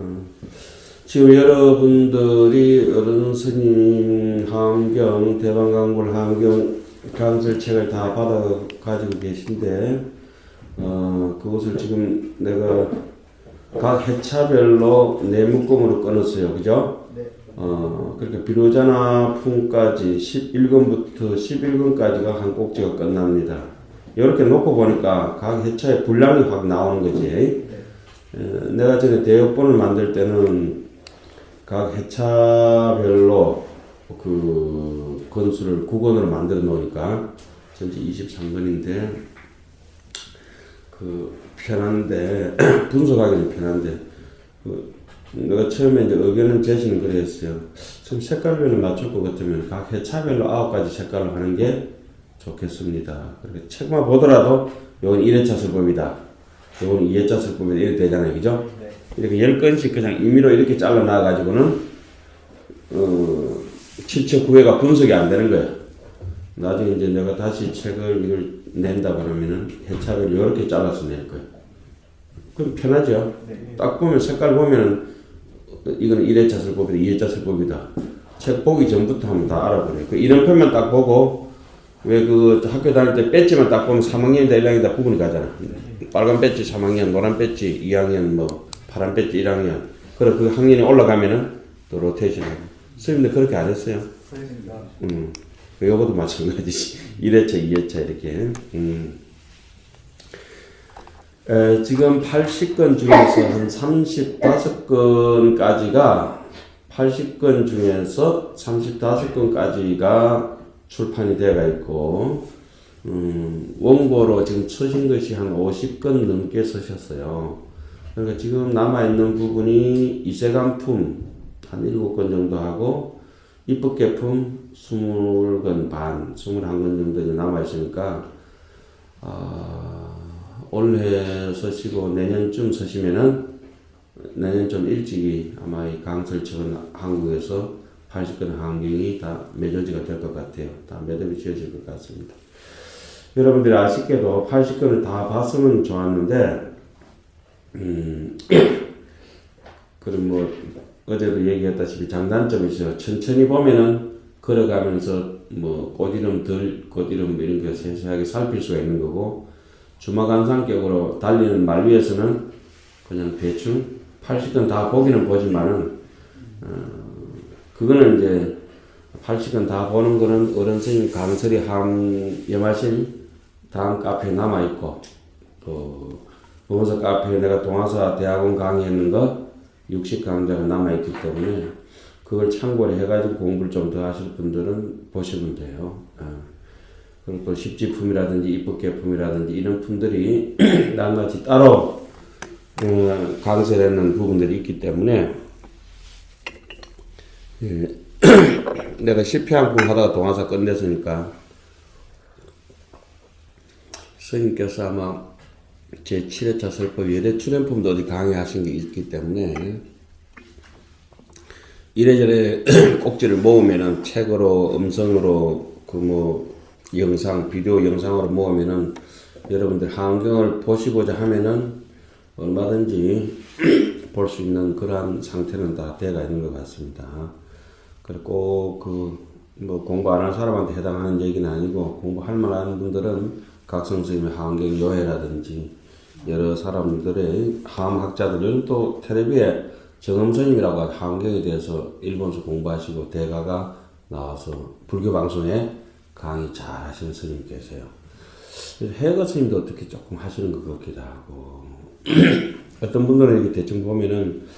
어, 지금 여러분들이 어른 스님 환경, 대방강불 환경 강설책을 다 받아 가지고 계신데, 어, 그것을 지금 내가 각 회차별로 네 묶음으로 끊었어요. 그죠? 네. 어, 그러니까 비로자나 품까지 11권부터 11권까지가 한 꼭지가 끝납니다. 이렇게 놓고 보니까 각 회차의 분량이 확 나오는 거지. 네. 에, 내가 전에 대역본을 만들 때는 각 회차별로 그 건수를 9권으로 만들어 놓으니까 전체 23권인데 그 편한데 분석하기는 편한데 그 내가 처음에 이제 의견을 제시는 그랬어요. 좀 색깔별로 맞출 것 같으면 각 회차별로 아홉 가지 색깔을 하는 게 좋겠습니다. 그렇게 책만 보더라도 이건 1회차 설법이다. 이건 2회차 설법이다. 이렇게 되잖아요. 그죠? 네. 이렇게 10건씩 그냥 임의로 이렇게 잘라 놔가지고는 어, 7체 9회가 분석이 안 되는 거예요. 나중에 이제 내가 다시 책을 이걸 낸다 그러면은 회차를 이렇게 잘라서 낼 거예요. 그럼 편하죠? 네. 딱 보면 색깔 보면은 이거는 1회차 설법이다, 2회차 설법이다. 책 보기 전부터 하면 다 알아버려요. 그 이름표만 딱 보고 왜 그 학교 다닐 때 배지만 딱 보면 3학년이다 1학년이다 구분이 가잖아. 빨간 배지 3학년, 노란 배지 2학년, 뭐 파란 배지 1학년. 그래 그 학년이 올라가면은 또 로테이션하고. 선생님들 그렇게 안 했어요. 그렇습니다. 음. 요거도 마찬가지지. 1회차, 2회차 이렇게. 음. 에, 지금 80건 중에서 한 35건까지가 80건 중에서 35건까지가 출판이 되어 있고 음, 원고로 지금 쓰신 것이 한 50건 넘게 쓰셨어요. 그러니까 지금 남아있는 부분이 이세간품 한 7건 정도 하고 입법개품 20건 반, 21건 정도 남아있으니까 아, 올해 서시고 내년쯤 서시면은 내년 좀 일찍이 아마 이 강설책은 한국에서 80건 환경이 다 매저지가 될 것 같아요. 다 매듭이 지어질 것 같습니다. 여러분들이 아쉽게도 80건을 다 봤으면 좋았는데, 음, 그럼 뭐, 어제도 얘기했다시피 장단점이 있어요. 천천히 보면은 걸어가면서 뭐 꽃 이름 덜, 꽃 이름 뭐 이런 게 세세하게 살필 수가 있는 거고, 주마간상격으로 달리는 말 위에서는 그냥 대충 80건 다 보기는 보지만은, 어, 그거는 이제 80건 다 보는 거는 어른 스님 강설이 함 염하실 다음 카페에 남아 있고, 또, 동호사 카페에 내가 동화사 대학원 강의했는 거 60강좌가 남아 있기 때문에 그걸 참고를 해가지고 공부를 좀 더 하실 분들은 보시면 돼요. 어. 그리고 또 십지품이라든지 입법계품이라든지 이런 품들이 낱낱이 따로 어, 강설하는 부분들이 있기 때문에 예. 내가 실패한 품 하다가 동화사 끝냈으니까 스님께서 아마 제 7회차 설법 예대 출연품도 어디 강의하신 게 있기 때문에 이래저래 꼭지를 모으면은 책으로 음성으로 그 뭐 영상 비디오 영상으로 모으면은 여러분들 환경을 보시고자 하면은 얼마든지 볼 수 있는 그러한 상태는 다 되어 있는 것 같습니다. 그리고 그 뭐 공부 안 한 사람한테 해당하는 얘기는 아니고 공부할 만한 분들은 각성 선생님의 환경 요해라든지 여러 사람들의 함학자들은 또 텔레비에 정음선님이라고 환경에 대해서 일본서 공부하시고 대가가 나와서 불교 방송에 강의 잘 하시는 스님 계세요. 해가 스님도 어떻게 조금 하시는 것 같기도 하고 어떤 분들은 이렇게 대충 보면은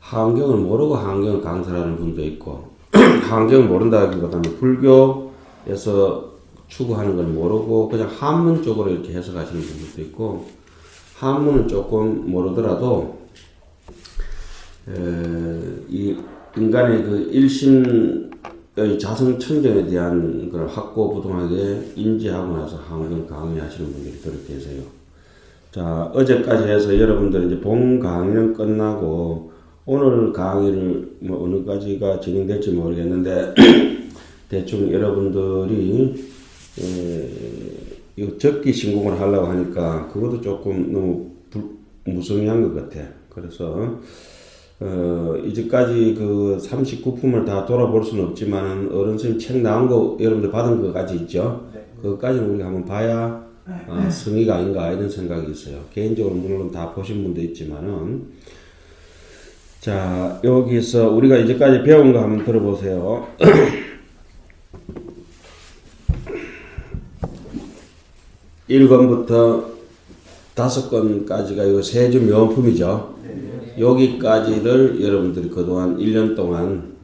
환경을 모르고 환경을 강설하는 분도 있고 환경을 모른다 기보다는 불교에서 추구하는 걸 모르고 그냥 한문 쪽으로 이렇게 해석하시는 분들도 있고 한문은 조금 모르더라도 에, 이 인간의 그 일심의 자성천정에 대한 걸 확고부동하게 인지하고 나서 환경 강의하시는 분들이 그렇게 계세요. 자, 어제까지 해서 여러분들 이제 본 강의는 끝나고 오늘 강의를 뭐 어느까지가 진행될지 모르겠는데 대충 여러분들이 에, 이거 적기 신공을 하려고 하니까 그것도 조금 너무 불, 무성의한 것 같아. 그래서 어, 이제까지 그 39품을 다 돌아볼 수는 없지만은 어른 선생님 책 나온 거 여러분들 받은 거까지 있죠? 네. 그것까지는 우리가 한번 봐야 아, 성의가 아닌가 이런 생각이 있어요. 개인적으로 물론 다 보신 분도 있지만은 자 여기서 우리가 이제까지 배운 거 한번 들어보세요. 1권부터 다섯 권까지가 이 세주 명품이죠. 여기까지를 여러분들이 그동안 1년 동안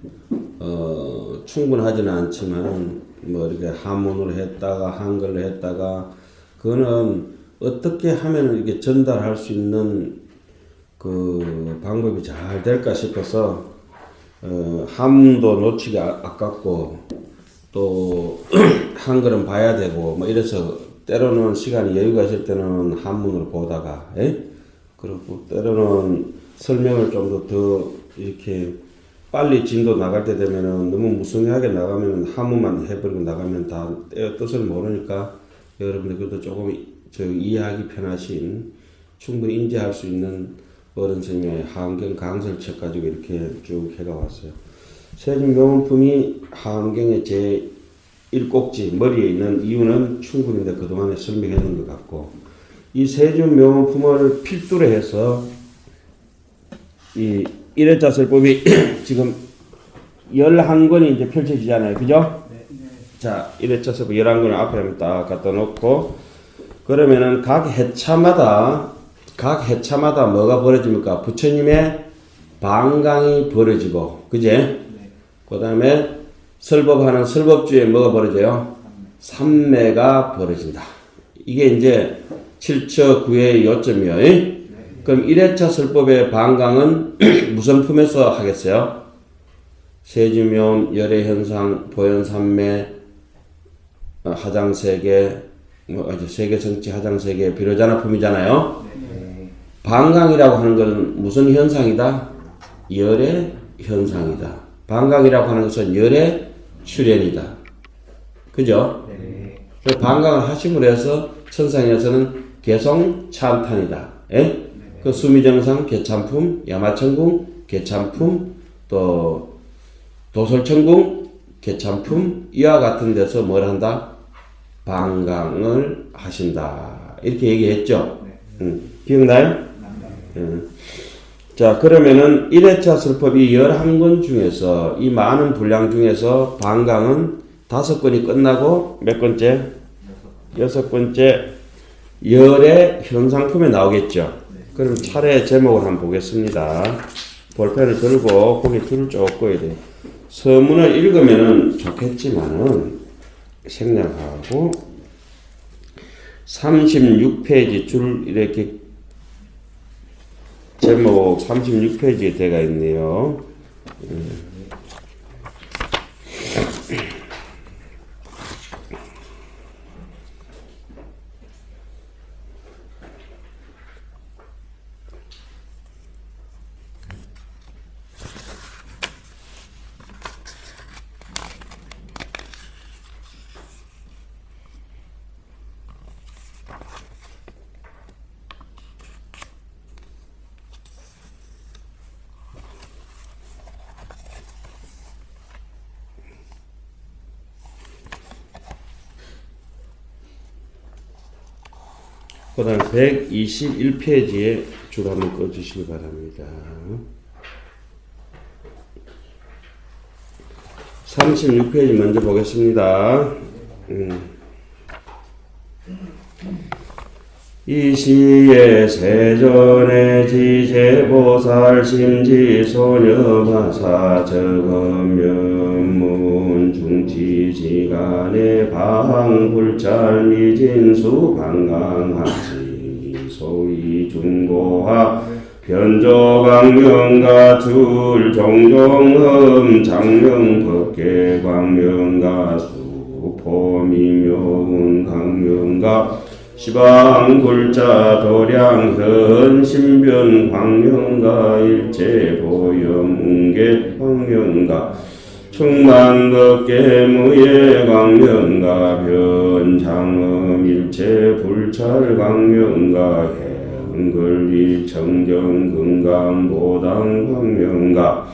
어, 충분하지는 않지만 뭐 이렇게 한문으로 했다가 한글로 했다가 그거는 어떻게 하면 이게 전달할 수 있는 그 방법이 잘 될까 싶어서 어, 한문도 놓치기가 아깝고 또 한글은 봐야 되고 뭐 이래서 때로는 시간이 여유가 있을 때는 한문으로 보다가 예? 그리고 때로는 설명을 좀더더 이렇게 빨리 진도 나갈 때 되면은 너무 무성하게 나가면 한문만 해버리고 나가면 다 때- 뜻을 모르니까 여러분들 그래도 조금 저 이해하기 편하신 충분히 인지할 수 있는 어른 선생님의 하은경 강설책 가지고 이렇게 쭉 해가 왔어요. 세종 명품이 하은경의 제 1꼭지 머리에 있는 이유는 충분히 그동안에 설명했는 것 같고 이 세종 명품을 필두로 해서 이 일회자 설법이 지금 11권이 이제 펼쳐지잖아요. 그죠? 네. 네. 자, 일회차 설법 11권을 앞에 딱 갖다 놓고 그러면은 각 해차마다 각 해차마다 뭐가 벌어집니까? 부처님의 방광이 벌어지고 그제? 네. 그 다음에 설법하는 설법주에 뭐가 벌어져요? 삼매가 벌어진다. 이게 이제 7처 9의 요점이요. 이? 그럼 1회차 설법의 방광은 무슨 품에서 하겠어요? 세주묘, 열애현상, 보현삼매, 어, 화장세계, 뭐 세계성치 화장세계 비로자나 품이잖아요. 네. 방광이라고 하는 것은 무슨 현상이다? 열의 현상이다. 방광이라고 하는 것은 열의 출현이다. 그죠? 네. 그 방광을 하심으로 해서 천상에서는 개성 찬탄이다. 예? 그 수미정상 개찬품, 야마천궁 개찬품, 또 도솔천궁 개찬품 이와 같은 데서 뭘 한다? 방광을 하신다. 이렇게 얘기했죠. 응. 기억나요? 응. 자, 그러면은 1회차 설법이 11권 중에서 이 많은 분량 중에서 방광은 다섯 권이 끝나고 몇 번째? 여섯 번째 열의 현상품에 나오겠죠. 그럼 차례 제목을 한번 보겠습니다. 볼펜을 들고 거기 줄을 쭉 꺼야 돼. 서문을 읽으면은 좋겠지만은 생략하고 36페이지 줄 이렇게 제목 36페이지에 되가 있네요. 그 다음 121페이지에 줄 한번 꺼주시기 바랍니다. 36페이지 먼저 보겠습니다. 음. 이 시에 세존의 지제보살 심지소녀마사 적엄 면문 중지지간의 방불찰 미진수 방강하시 소위 중고하 변조광명가 줄 종종음 장명법계 광명가 수포미묘운 강명가 시방굴자 도량현 신변 광명가 일체 보염 웅계 광명가 충만법계 무예 광명가 변장음 일체 불찰 광명가 근걸리 정정 금강 보당 광명가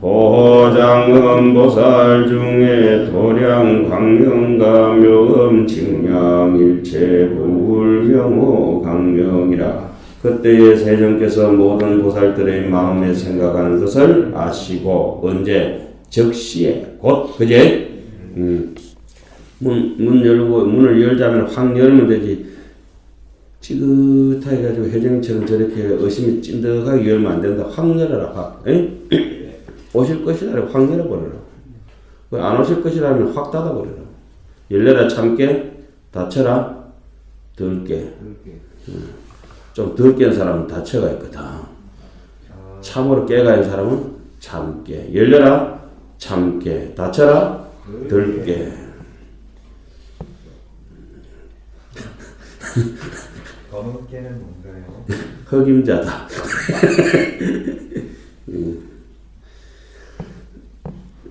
보장은 보살 중에 도량 광명가 묘음 징명 일체 불명호 강명이라. 그때의 세종께서 모든 보살들의 마음에 생각하는 것을 아시고 언제 적시에 곧 그제? 음, 문, 문 열고 문을 열자면 확 열면 되지. 지긋하게 가지고 회장처럼 저렇게 의심이 찐득하게 열면 안 된다. 확 열어라 확. 에? 오실 것이라면 확 열어버려라. 그안 오실 것이라면 확 닫아버려라. 열려라 참게 닫혀라. 덜게 좀덜 깬 사람은 닫혀가 있거든. 참으로 깨가 있는 사람은 참게 열려라 참게 닫혀라 덜게 더 높게는 뭔가요? 흑임자다. 음.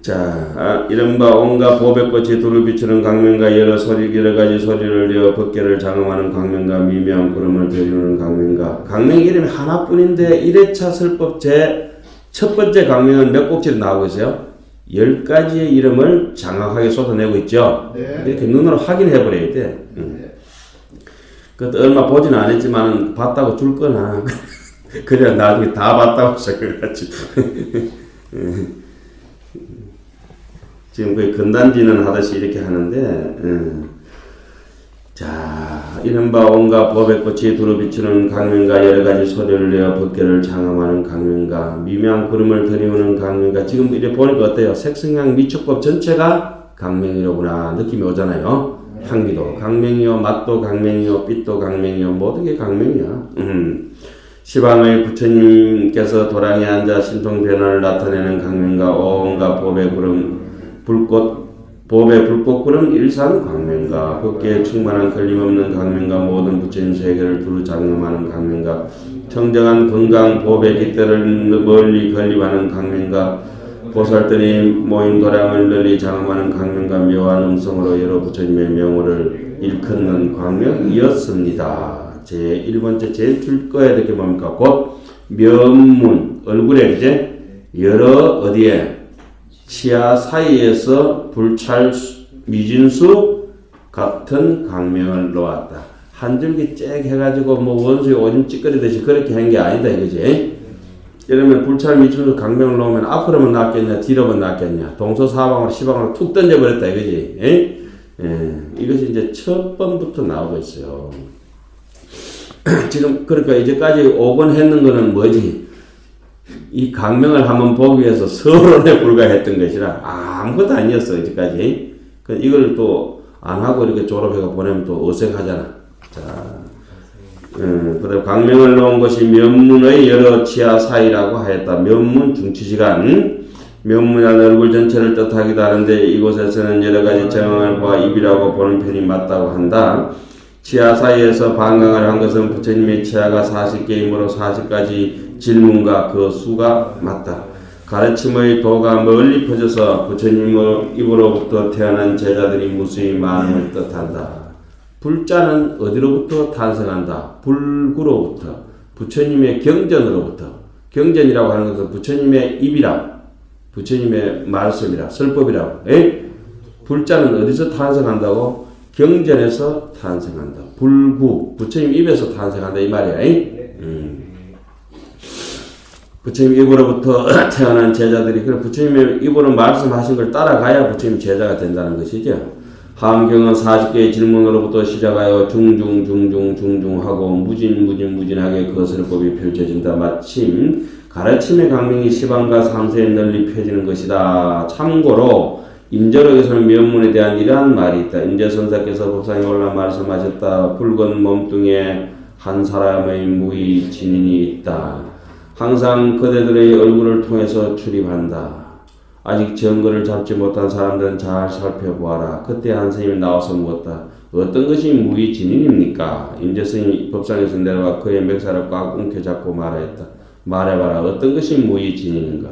자, 아, 이른바 온갖 보배꽃이 두루 비추는 강명과 여러 소리, 여러 가지 소리를 내어 법계를 장엄하는 강명과 미묘한 구름을 들이우는 강명과 강명 이름이 하나뿐인데 1회차 설법 제 첫 번째 강명은 몇 곡지로 나오고 있어요? 열 가지의 이름을 장악하게 쏟아내고 있죠. 네. 이렇게 눈으로 확인해 버려야 돼. 음. 그것도 얼마 보지는 않았지만 봤다고 줄 거나 그래야 나중에 다 봤다고 생각하지 지금 거의 근단지는 하듯이 이렇게 하는데 음. 자 이른바 온갖 법의 꽃이 두루 비추는 강명과 여러 가지 소리를 내어 법계를 장엄하는 강명과 미묘한 구름을 들이우는 강명과 지금 이렇게 보니까 어때요? 색성향 미축법 전체가 강명이로구나 느낌이 오잖아요. 향기도 강명이요, 맛도 강명이요, 빛도 강명이요, 모든 게 강명이야. 음. 시방의 부처님께서 도랑에 앉아 신통 변화를 나타내는 강명과 온갖 법의 구름, 불꽃, 법의 구름 일산 강명과 법계에 충만한 걸림없는 강명과 모든 부처님 세계를 두루 장엄하는 강명과 청정한 건강 법의 깃들을 멀리 건립하는 강명과 보살들이 모인 도량을 널리 장엄하는 강명과 묘한 음성으로 여러 부처님의 명호를 일컫는 광명이었습니다. 제 1번째 제일 줄 거야 되게 뭡니까? 곧 면문 얼굴에 이제 여러 어디에 치아 사이에서 불찰 수- 미진수 같은 강명을 놓았다. 한 줄기 쫙 해가지고 뭐 원수에 오줌 찌꺼리듯이 그렇게 한 게 아니다 이거지. 이러면 불찰 미진수 강명을 놓으면 앞으로만 낫겠냐 뒤로만 낫겠냐 동서 사방으로 시방으로 툭 던져버렸다 이거지. 에? 예, 이것이 이제 첫 번부터 나오고 있어요. 지금 그러니까 이제까지 오건 했는 거는 뭐지? 이 강명을 한번 보기 위해서 서론에 불과했던 것이라 아무것도 아니었어 이제까지. 그 이걸 또 안 하고 이렇게 졸업해가 보내면 또 어색하잖아. 자, 음, 그다음 강명을 놓은 것이 면문의 여러 치아 사이라고 하였다. 면문 중치시간 면문이란 얼굴 전체를 뜻하기도 하는데 이곳에서는 여러 가지 정황을 보아 입이라고 보는 편이 맞다고 한다. 치아 사이에서 방광을 한 것은 부처님의 치아가 40개이므로 40가지 질문과 그 수가 맞다. 가르침의 도가 멀리 퍼져서 부처님의 입으로부터 태어난 제자들이 무수히 많음을 뜻한다. 불자는 어디로부터 탄생한다? 불구로부터. 부처님의 경전으로부터. 경전이라고 하는 것은 부처님의 입이라. 부처님의 말씀이라. 설법이라고. 에? 불자는 어디서 탄생한다고? 경전에서 탄생한다. 불구. 부처님 입에서 탄생한다. 이 말이야. 에? 음. 부처님 입으로부터 태어난 제자들이 그 부처님의 입으로 말씀하신 걸 따라가야 부처님 제자가 된다는 것이죠. 함경은 40개의 질문으로부터 시작하여 중중 중중 중중 하고 무진 무진 무진하게 거스름법이 펼쳐진다. 마침 가르침의 강명이 시방과 삼세에 널리 펴지는 것이다. 참고로 임절역에서는 면문에 대한 이러한 말이 있다. 임재선사께서 법상에 올라 말씀하셨다. 붉은 몸뚱이에 한 사람의 무의 진인이 있다. 항상 그대들의 얼굴을 통해서 출입한다. 아직 증거를 잡지 못한 사람들은 잘 살펴보아라. 그때 한 스님이 나와서 묻었다. 어떤 것이 무의 진인입니까? 임재스님이 법상에서 내려와 그의 멱살을 꽉 움켜잡고 말하였다. 말해봐라. 어떤 것이 무의 진인인가?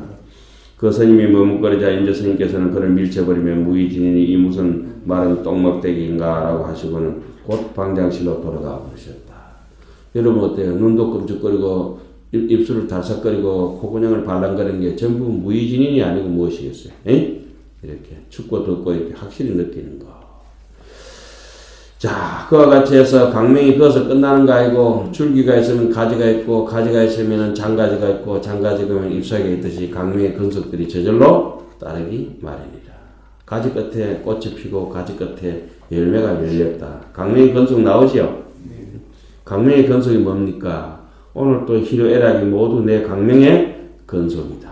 그 스님이 머뭇거리자 임재스님께서는 그를 밀쳐버리며 무의 진인이 이 무슨 말은 똥먹대기인가? 라고 하시고는 곧 방장실로 돌아가 버리셨다. 여러분 어때요? 눈도 끔찍거리고 입, 입술을 달싹거리고 코고냥을 발랑거리는 게 전부 무의진인이 아니고 무엇이겠어요? 에? 이렇게 춥고 덥고 이렇게 확실히 느끼는 거. 자, 그와 같이 해서 강명이 그어서 끝나는 거 아니고 줄기가 있으면 가지가 있고 가지가 있으면 장가지가 있고 장가지가 있으면 잎사귀가 있듯이 강명의 근속들이 저절로 따르기 마련이다. 가지 끝에 꽃이 피고 가지 끝에 열매가 열렸다. 강명의 근속 나오지요? 강명의 근속이 뭡니까? 오늘 또 희로애락이 모두 내 강명의 근속이다.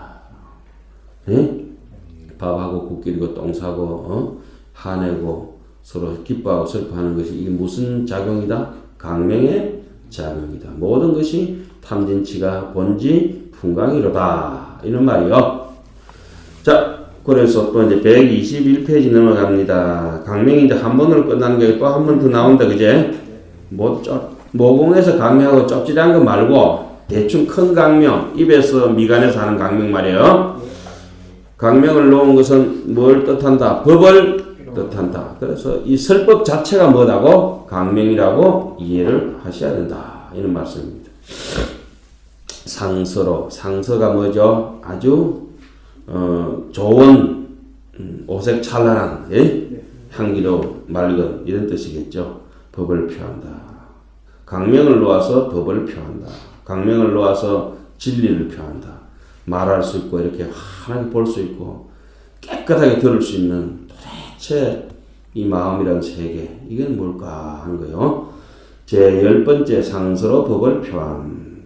예? 밥하고 국끼리고 똥 싸고 어? 화내고 서로 기뻐하고 슬퍼하는 것이 이게 무슨 작용이다? 강명의 작용이다. 모든 것이 탐진치가 본지 풍광이로다. 이런 말이요. 자, 그래서 또 이제 121페이지 넘어갑니다. 이제 한 번으로 끝나는 게 또 한 번 더 나온다, 그제? 뭐, 쩌, 모공에서 강명하고 쩝질한 거 말고 대충 큰 강명, 입에서 미간에서 하는 강명 말이에요. 강명을 놓은 것은 뭘 뜻한다? 법을 뜻한다. 그래서 이 설법 자체가 뭐다고? 강명이라고 이해를 하셔야 된다. 이런 말씀입니다. 상서로 상서가 뭐죠? 아주 어, 좋은 음, 오색 찬란한 예? 향기로운 맑은 이런 뜻이겠죠. 법을 표한다. 강명을 놓아서 법을 표한다. 강명을 놓아서 진리를 표한다. 말할 수 있고 이렇게 환하게 볼 수 있고 깨끗하게 들을 수 있는 도대체 이 마음이란 세계 이건 뭘까 하는 거요. 제 열 번째 상서로 법을 표함.